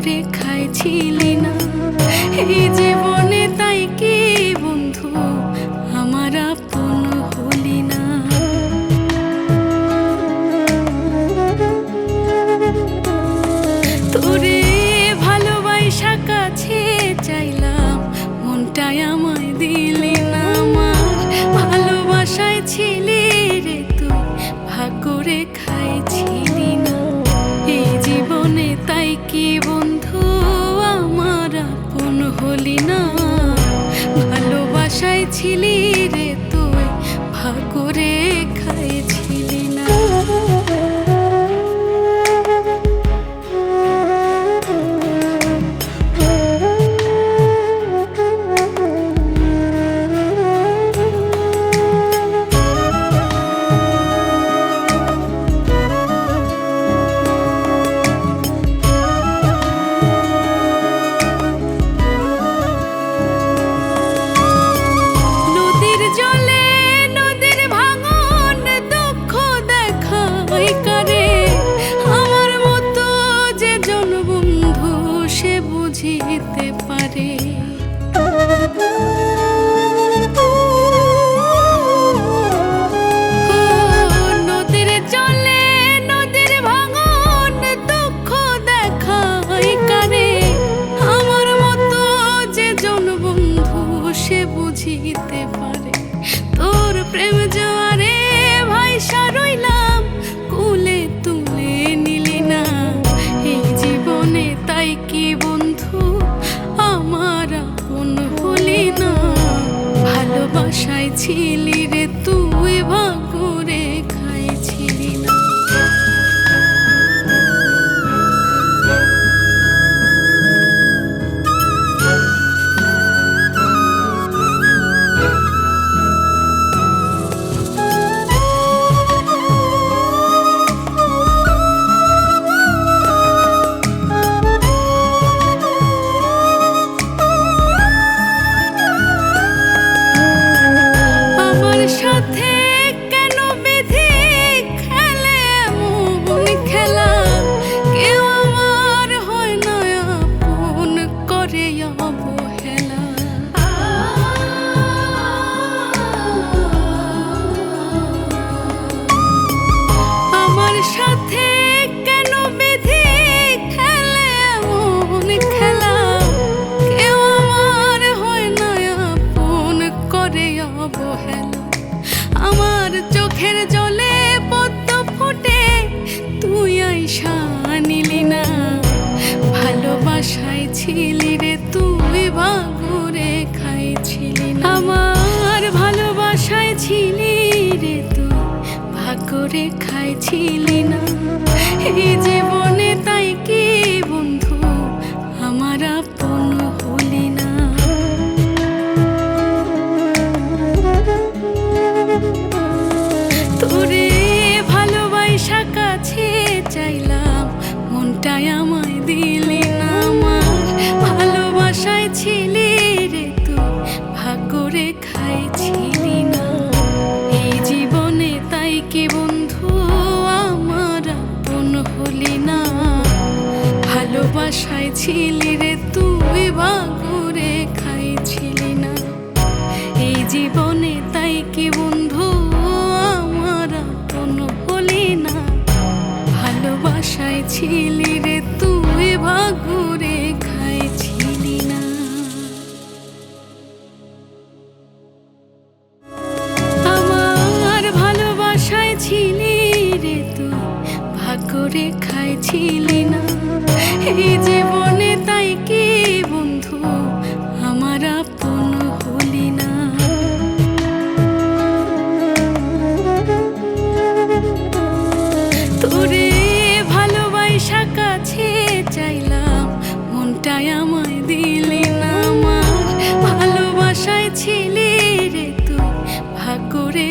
করে খাইছিলি না। এই জীবনে তাই কি বন্ধু? আমার ছিলি রে তুই ভাগ করে ভালোবাসায় ছিলি রে তুই ভাগুরে কেন বিধি খেলে খেলা? কেউ আমার হয় না আপন করে অবহেলা চোখের জলে পদ্ম ফুটে। তুই আইসা নিলি না। ভালোবাসায় ছিলি রে তুই ভাগুরে খাইছিলি আমার ভালোবাসায় ছিলি রে তুই ভাগ করে খাইছিলি না। এই জীবনে তোরে ভালোবাসা কাছে চাইলাম, মনটাই আমায় দিলি না আমার। ভালোবাসায় ছিলি রে তুই ভাগ করে খাইছিলি না। এই জীবনে তাই কি বন্ধু আমার আপন হলি না। ভালোবাসায় ছিলি রে তুই ভাগুরে ভালোবাসায় ছিলি রে তুই ভাগুরে খাইছিলি না। আমার ভালোবাসায় ছিলি রে তুই ভাগ খাইছিলি না। এই জীবনে না আমার ভালোবাসায়